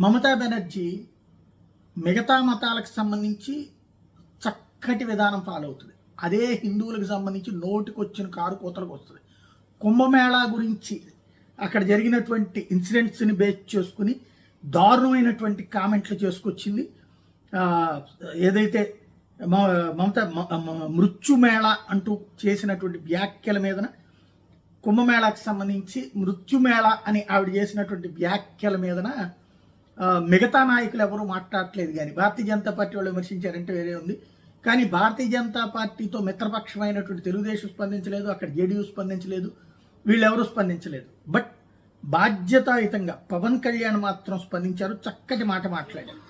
మమతా బెనర్జీ మిగతా మతాలకు సంబంధించి చక్కటి విధానం ఫాలో అవుతుంది. అదే హిందువులకు సంబంధించి నోటికొచ్చిన కారు కోతలకు వస్తుంది. కుంభమేళా గురించి అక్కడ జరిగినటువంటి ఇన్సిడెంట్స్ని బేస్ చేసుకుని దారుణమైనటువంటి కామెంట్లు చేసుకొచ్చింది. ఏదైతే మ- మమత మృత్యుమేళ అంటూ చేసినటువంటి వ్యాఖ్యల మీదన కుంభమేళాకు సంబంధించి మృత్యుమేళ అని ఆవిడ చేసినటువంటి వ్యాఖ్యల మీదన మిగతా నాయకులు ఎవరూ మాట్లాడట్లేదు కానీ భారతీయ జనతా పార్టీ వాళ్ళు విమర్శించారంటే వేరే ఉంది. కానీ భారతీయ జనతా పార్టీతో మిత్రపక్షమైనటువంటి తెలుగుదేశం స్పందించలేదు అక్కడ జేడీయూ స్పందించలేదు వీళ్ళు వీళ్ళెవరూ స్పందించలేదు. బట్ బాధ్యతాయుతంగా పవన్ కళ్యాణ్ మాత్రం స్పందించారు చక్కటి మాట మాట్లాడారు.